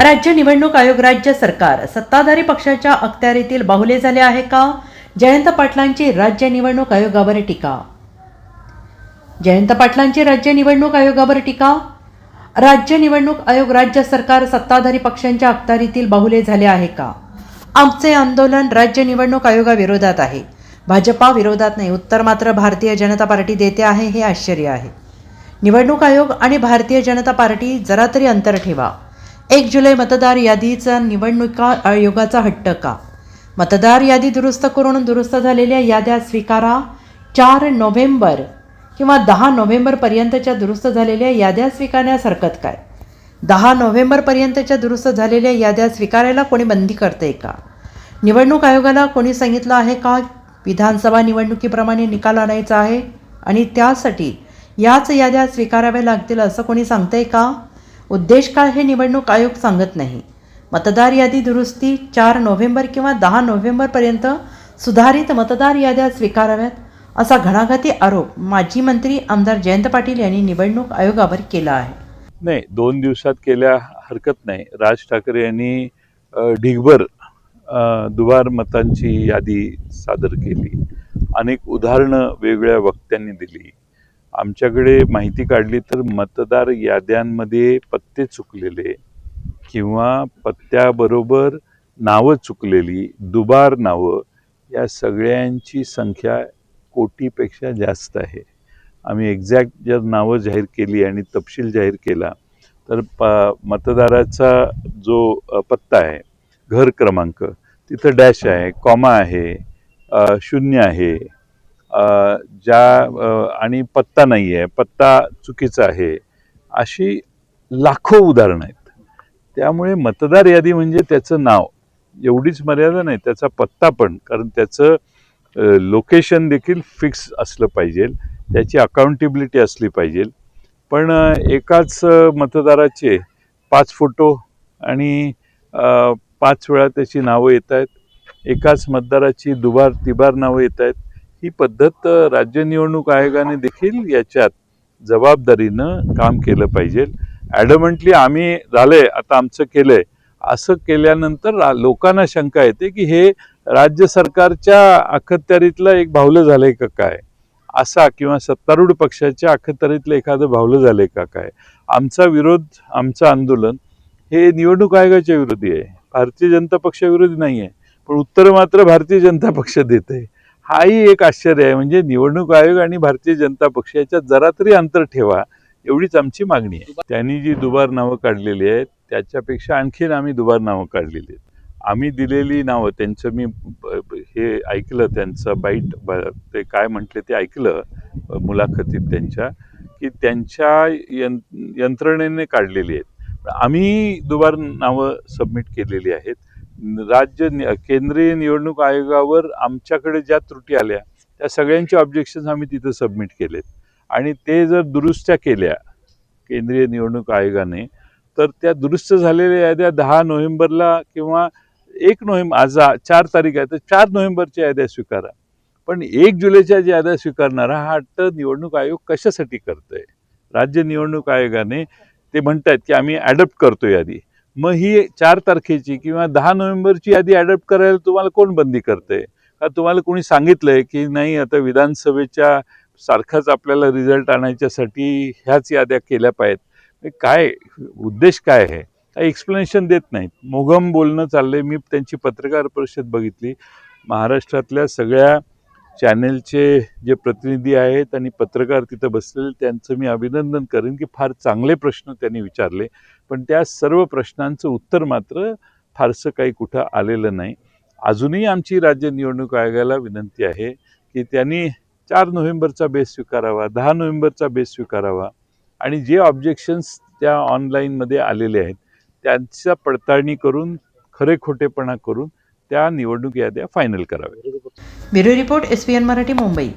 राज्य निवडणूक आयोग राज्य सरकार सत्ताधारी पक्षाच्या अखत्यारीतील बाहुले झाले आहे का? जयंत पाटलांची राज्य निवडणूक आयोगावर टीका. जयंत पाटलांची राज्य निवडणूक आयोगावर टीका? राज्य निवडणूक आयोग राज्य सरकार सत्ताधारी पक्षांच्या अखत्यारीतील बाहुले झाले आहे का? आमचे आंदोलन राज्य निवडणूक आयोगाविरोधात आहे. भाजपा विरोधात नाही उत्तर मात्र भारतीय जनता पार्टी देते आहे हे आश्चर्य आहे. निवडणूक आयोग आणि भारतीय जनता पार्टी जरा तरी अंतर ठेवा. एक जुलै मतदार यादीचा निवडणुका आयोगाचा हट्ट का मतदार यादी दुरुस्त करून दुरुस्त झालेल्या याद्या स्वीकारा. चार नोव्हेंबर किंवा दहा नोव्हेंबरपर्यंतच्या दुरुस्त झालेल्या याद्या स्वीकारण्यास हरकत काय? दहा नोव्हेंबरपर्यंतच्या दुरुस्त झालेल्या याद्या स्वीकारायला कोणी बंदी करते का? निवडणूक आयोगाला कोणी सांगितलं आहे का? विधानसभा निवडणुकीप्रमाणे निकाल आणायचा आहे आणि त्यासाठी याच याद्या स्वीकाराव्या लागतील असं कोणी सांगतंय का? उद्देश काय हे निवडणूक आयोग सांगत नाही. मतदार यादी दुरुस्ती चार नोव्हेंबर किंवा दहा नोव्हेंबरपर्यंत सुधारित मतदार याद्या स्वीकाराव्यात असा घणाघाती आरोप माजी मंत्री आमदार जयंत पाटील यांनी निवडणूक आयोगावर केला आहे. नाही दोन दिवसात केल्या हरकत नाही. राज ठाकरे यांनी ढिगभर दुबार मतांची यादी सादर केली. अनेक उदाहरणं वेगवेगळ्या वक्त्यांनी दिली. आमच्याकडे माहिती काढली तर मतदार याद्यांमध्ये पत्ते चुकलेले किंवा पत्त्याबरोबर नावं चुकलेली दुबार नावं या सगळ्यांची संख्या कोटीपेक्षा जास्त आहे. आम्ही एक्झॅक्ट जर नावं जाहीर केली आणि तपशील जाहीर केला तर प मतदाराचा जो पत्ता आहे घर क्रमांक तिथं डॅश आहे कॉमा आहे शून्य आहे ज्या आणि पत्ता नाही आहे पत्ता चुकीचा आहे अशी लाखो उदाहरणं आहेत. त्यामुळे मतदार यादी म्हणजे त्याचं नाव. एवढीच मर्यादा नाही त्याचा पत्ता पण कारण त्याचं लोकेशन देखील फिक्स असलं पाहिजे त्याची अकाउंटेबिलिटी असली पाहिजे. पण एकाच मतदाराचे पाच फोटो आणि पाच वेळा त्याची नावं येत आहेत एकाच मतदाराची दुबार तिबार नावं येत आहेत ही पद्धत राज्य निवडणूक आयोगाने देखील याच्यात जबाबदारीनं काम केलं पाहिजे. ॲडमंटली आम्ही झालंय आता आमचं केलंय. असं केल्यानंतर लोकांना शंका येते की हे राज्य सरकारच्या अखत्यारीतलं एक भावलं झालंय का काय? असा किंवा सत्तारूढ पक्षाच्या अखत्यारीतलं एखादं भावलं झालंय का काय? आमचा विरोध आमचं आंदोलन हे निवडणूक आयोगाच्या विरोधी आहे. भारतीय जनता पक्षाविरोधी नाही आहे पण उत्तर मात्र भारतीय जनता पक्ष देत आहे हाही एक आश्चर्य आहे. म्हणजे निवडणूक आयोग आणि भारतीय जनता पक्ष याच्यात जरा तरी अंतर ठेवा एवढीच आमची मागणी आहे. त्यांनी जी दुबार नावं काढलेली आहेत त्याच्यापेक्षा आणखीन आम्ही दुबार नावं काढलेली आहेत. आम्ही दिलेली नावं त्यांचं मी हे ऐकलं त्यांचं बाईट ते काय म्हटले ते ऐकलं मुलाखतीत त्यांच्या की त्यांच्या यं यंत्रणेने काढलेली आहेत. आम्ही दुबार नावं सबमिट केलेली आहेत. राज्य केंद्रीय निवडणूक आयोगावर आमच्याकडे ज्या त्रुटी आल्या त्या सगळ्यांचे ऑब्जेक्शन्स आम्ही तिथं सबमिट केलेत. आणि ते जर दुरुस्त्या केल्या केंद्रीय निवडणूक आयोगाने तर त्या दुरुस्त झालेल्या याद्या दहा नोव्हेंबरला किंवा एक नोव्हेंबर आज चार तारीख आहे तर चार नोव्हेंबरच्या याद्या स्वीकारा. पण एक जुलैच्या ज्या याद्या स्वीकारणारा हा हट्ट निवडणूक आयोग कशासाठी करतोय? राज्य निवडणूक आयोगाने ते म्हणतायत की आम्ही ॲडप्ट करतो यादी. मग ही चार तारखेची किंवा दहा नोव्हेंबरची यादी ॲडप्ट करायला तुम्हाला कोण बंदी करते का तुम्हाला कोणी सांगितलंय की नाही आता विधानसभेच्या सारखाच आपल्याला रिझल्ट आणायच्यासाठी ह्याच याद्या केल्या पाहिजेत? काय उद्देश काय आहे? काही एक्सप्लेनेशन देत नाहीत. मोघम बोलणं चाललंय. मी त्यांची पत्रकार परिषद बघितली. महाराष्ट्रातल्या सगळ्या चॅनेलचे जे प्रतिनिधी आहेत आणि पत्रकार तिथं बसलेले त्यांचं मी अभिनंदन करेन की फार चांगले प्रश्न त्यांनी विचारले. पण त्या सर्व प्रश्नांचं उत्तर मात्र फारसं काही कुठं आलेलं नाही. अजूनही आमची राज्य निवडणूक आयोगाला विनंती आहे की त्यांनी चार नोव्हेंबरचा बेस स्वीकारावा दहा नोव्हेंबरचा बेस स्वीकारावा आणि जे ऑब्जेक्शन्स त्या ऑनलाईनमध्ये आलेले आहेत त्यांच्या पडताळणी करून खरे खोटेपणा करून त्या निवडणूक याद्या फायनल कराव्या. Bureau report S Marathi Mumbai.